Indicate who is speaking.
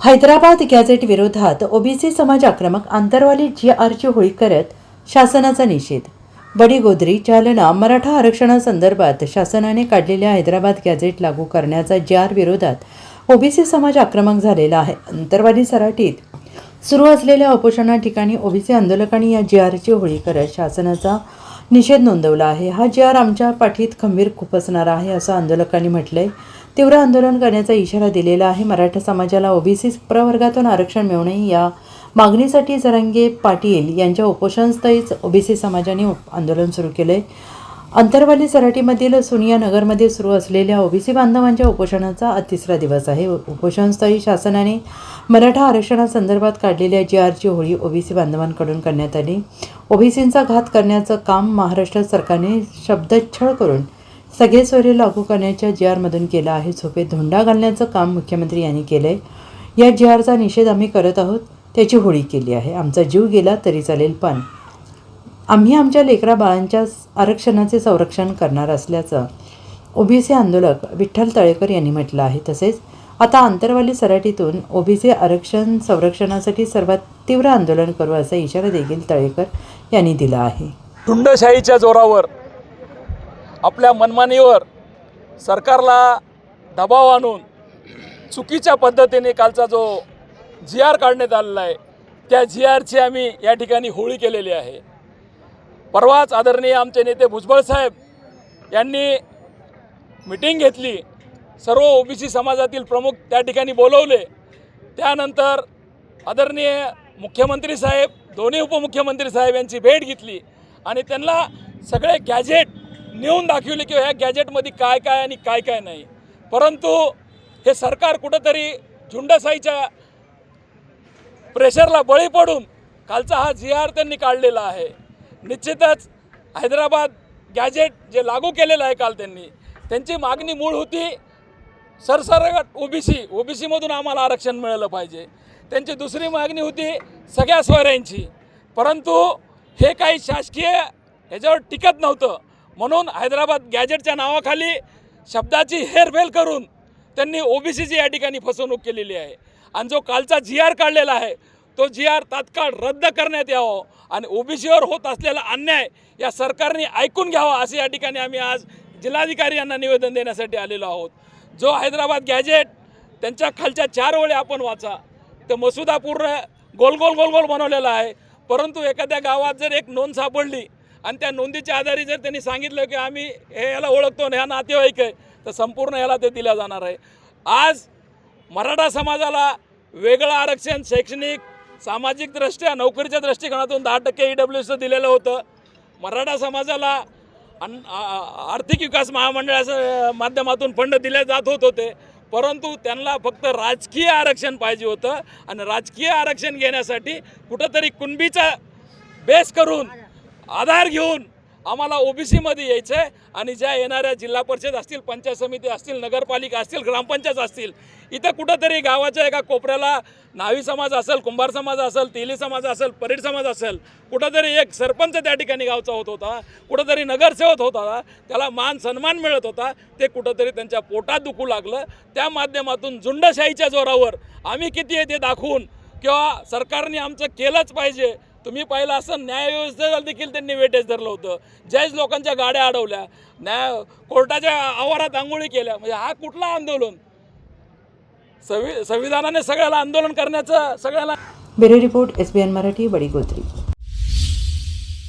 Speaker 1: Hyderabad gadget विरोधात OBC समाज आक्रमक आंतरवाली जी आरची होळी करत शासनाचा निषेध. बडी गोदरी जालना मराठा आरक्षणासंदर्भात शासनाने काढलेल्या हैदराबाद गॅझेट लागू करण्याचा जी आर विरोधात ओबीसी समाज आक्रमक झालेला आहे. आंतरवाली सराटीत सुरू असलेल्या उपोषणा ठिकाणी ओबीसी आंदोलकांनी या जी आरची होळी करत शासनाचा निषेध नोंदवला आहे. हा जी आर आमच्या पाठीत खंबीर खुपसणारा आहे असं आंदोलकांनी म्हटलंय. तीव्र आंदोलन करण्याचा इशारा दिलेला आहे. मराठा समाजाला ओबीसी प्रवर्गातून आरक्षण मिळणे या मागणीसाठी जरांगे पाटील यांच्या उपोषणस्थळीच ओबीसी समाजाने उप- आंदोलन सुरू केले अंतरवाली सराटीमधील सोनिया नगरमध्ये सुरू असलेल्या ओबीसी बांधवांच्या उपोषणाचा आज तिसरा दिवस आहे. उपोषणस्थळी शासनाने मराठा आरक्षणासंदर्भात काढलेल्या जी आरची होळी ओबीसी बांधवांकडून करण्यात आली. ओबीसींचा घात करण्याचं काम महाराष्ट्र सरकारने शब्दच्छळ करून सगळे सोयरे लागू करण्याच्या जी आरमधून केलं आहे झोपेत धोंडा घालण्याचं काम मुख्यमंत्री यांनी केलं आहे या जी आरचा निषेध आम्ही करत आहोत त्याची होळी केली आहे. आमचा जीव गेला तरी चालेल पण आम्ही आमच्या लेकरा बाळांच्या आरक्षणाचे संरक्षण करणार असल्याचं ओबीसी आंदोलक विठ्ठल तळेकर यांनी म्हटलं आहे. तसेच आता आंतरवाली सराटीतून ओबीसी आरक्षण संरक्षणासाठी सर्वात तीव्र आंदोलन करू असा इशारा देखील तळेकर यांनी दिला आहे.
Speaker 2: तुंडशाहीच्या जोरावर आपल्या मनमानीवर सरकारला दबाव आणून चुकीच्या पद्धतीने कालचा जो जी आर काढण्यात आलेला आहे त्या जी आरची आम्ही या ठिकाणी होळी केलेली आहे. परवाच आदरणीय आमचे नेते भुजबळ साहेब यांनी मिटिंग घेतली. सर्व ओबीसी समाजातील प्रमुख त्या ठिकाणी बोलवले. त्यानंतर आदरणीय मुख्यमंत्री साहेब दोन्ही उपमुख्यमंत्री साहेब यांची भेट घेतली आणि त्यांना सगळे गॅजेट नेऊन दाखवले की ह्या गॅजेटमध्ये काय काय आणि काय काय नाही. परंतु हे सरकार कुठंतरी झुंडसाईच्या प्रेशरला बळी पडून कालचा हा जी आर त्यांनी काढलेला आहे. निश्चितच हैदराबाद गॅजेट जे लागू केलेलं आहे काल त्यांनी त्यांची मागणी मूळ होती सरसरगट ओबीसी ओबीसीमधून आम्हाला आरक्षण मिळालं पाहिजे. त्यांची दुसरी मागणी होती सगळ्या स्वऱ्यांची परंतु हे काही शासकीय ह्याच्यावर टिकत नव्हतं. म्हणून हैदराबाद गॅजेटच्या नावाखाली शब्दाची हेरफेर करून त्यांनी ओबीसीची या ठिकाणी फसवणूक केलेली आहे. आणि जो कालचा जी आर काढलेला आहे तो जी आर तात्काळ रद्द करण्यात यावं आणि ओबीसीवर होत असलेला अन्याय या सरकारने ऐकून घ्यावा असे या ठिकाणी आम्ही आज जिल्हाधिकारी यांना निवेदन देण्यासाठी आलेलो आहोत. जो हैदराबाद गॅजेट त्यांच्या खालच्या चार ओळी आपण वाचा. तर मसुदा पूर्ण गोल गोल गोल गोल बनवलेला आहे. परंतु एखाद्या गावात जर एक नोंद सापडली आणि त्या नोंदीच्या आधारे जर त्यांनी सांगितलं की आम्ही हे याला ओळखतो आणि ह्या नातेवाईक आहे तर संपूर्ण याला ते दिल्या जाणार आहे. आज मराठा समाजाला वेगळं आरक्षण शैक्षणिक सामाजिक दृष्ट्या नोकरीच्या दृष्टिकोनातून दहा टक्के ई डब्ल्यू एसचं दिलेलं होतं. मराठा समाजाला अन आर्थिक विकास महामंडळाच्या माध्यमातून फंड दिले जात होत होते. परंतु त्यांना फक्त राजकीय आरक्षण पाहिजे होतं. आणि राजकीय आरक्षण घेण्यासाठी कुठंतरी कुणबीचा बेस करून आधार घेऊन आम्हाला ओबीसीमध्ये यायचं आहे आणि ज्या येणाऱ्या जिल्हा परिषद असतील पंचायत समिती असतील नगरपालिका असतील ग्रामपंचायत असतील इथं कुठंतरी गावाच्या एका कोपऱ्याला न्हावी समाज असेल कुंभार समाज असेल तेली समाज असेल परेड समाज असेल कुठंतरी एक सरपंच त्या ठिकाणी गावचा होत होता कुठंतरी नगरसेवक होत होता त्याला मान सन्मान मिळत होता ते कुठंतरी त्यांच्या पोटात दुखू लागलं. त्या माध्यमातून झुंडशाहीच्या जोरावर आम्ही किती आहे ते दाखवून किंवा सरकारने आमचं केलंच पाहिजे तुम्ही पाहिलं असं न्यायव्यवस्थेला देखील त्यांनी वेटेज धरलं होतं. जज लोकांच्या गाड्या अडवल्या न्याय कोर्टाच्या आवारात आंघोळी केल्या म्हणजे हा कुठला आंदोलन? संवि संविधानाने सगळ्याला आंदोलन करण्याचं सगळ्याला
Speaker 1: bureau report S B N Marathi बडी गोत्री